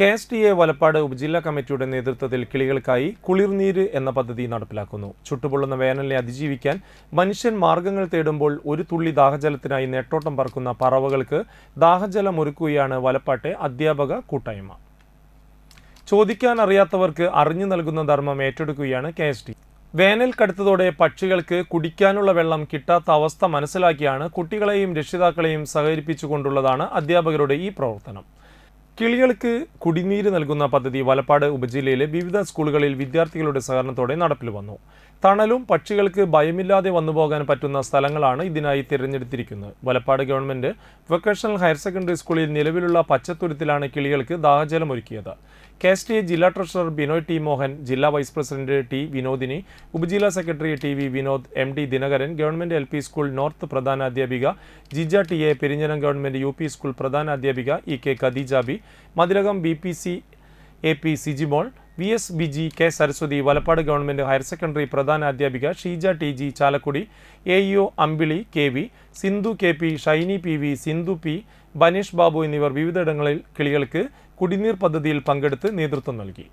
K S T A Valappad ഉപജില്ലാ കമ്മിറ്റിയുടെ നേതൃത്വത്തിൽ കിളികൾക്കായി കുളിർനീര് എന്ന പദ്ധതി നടപ്പിലാക്കുന്നു. ചുട്ടുപൊള്ളുന്ന വേനലിനെ അതിജീവിക്കാൻ മനുഷ്യൻ മാർഗങ്ങൾ തേടുമ്പോൾ ഒരു തുള്ളി ദാഹജലത്തിനായി നെട്ടോട്ടം പറക്കുന്ന പറവകൾക്ക് ദാഹജലം ഒരുക്കുകയാണ് വലപ്പാട്ടെ അധ്യാപക കൂട്ടായ്മ. ചോദിക്കാൻ അറിയാത്തവർക്ക് അറിഞ്ഞു നൽകുന്ന ധർമ്മം ഏറ്റെടുക്കുകയാണ് കെ എസ് ടി. വേനൽ കടുത്തതോടെ പക്ഷികൾക്ക് കുടിക്കാനുള്ള വെള്ളം കിട്ടാത്ത അവസ്ഥ മനസ്സിലാക്കിയാണ് കുട്ടികളെയും രക്ഷിതാക്കളെയും സഹകരിപ്പിച്ചുകൊണ്ടുള്ളതാണ് അധ്യാപകരുടെ ഈ പ്രവർത്തനം. കിളികൾക്ക് കുടിനീര് നൽകുന്ന പദ്ധതി വലപ്പാട് ഉപജില്ലയിലെ വിവിധ സ്കൂളുകളിൽ വിദ്യാർത്ഥികളുടെ സഹകരണത്തോടെ നടപ്പിൽ വന്നു. തണലും പക്ഷികൾക്ക് ഭയമില്ലാതെ വന്നുപോകാൻ പറ്റുന്ന സ്ഥലങ്ങളാണ് ഇതിനായി തിരഞ്ഞെടുത്തിരിക്കുന്നത്. Valappad government vocational higher secondary സ്കൂളിൽ നിലവിലുള്ള പച്ചത്തുരുത്തിലാണ് കിളികൾക്ക് ദാഹജലം ഒരുക്കിയത് കെ എസ് ടി എ ജില്ലാ ട്രഷറർ ബിനോയ് ടി മോഹൻ ജില്ലാ വൈസ് പ്രസിഡന്റ് ടി വിനോദിനി ഉപജില്ലാ secretary T V Vinod M D Dinakaran government L P school north പ്രധാന അധ്യാപിക Jija T A Perinjanam government U P school പ്രധാന അധ്യാപിക E K Khadeejabi Mathilakam B P C A P Sijimol V S B G K Saraswathi Valappad government higher secondary പ്രധാന അധ്യാപിക Sheeja T G Chalakudy A E O Ambili K V Sindhu K P Shyni P V Sindhu P Baneesh Babu എന്നിവർ വിവിധയിടങ്ങളിൽ കിളികൾക്ക് കുടിനീർ പദ്ധതിയിൽ പങ്കെടുത്ത് നേതൃത്വം നൽകി.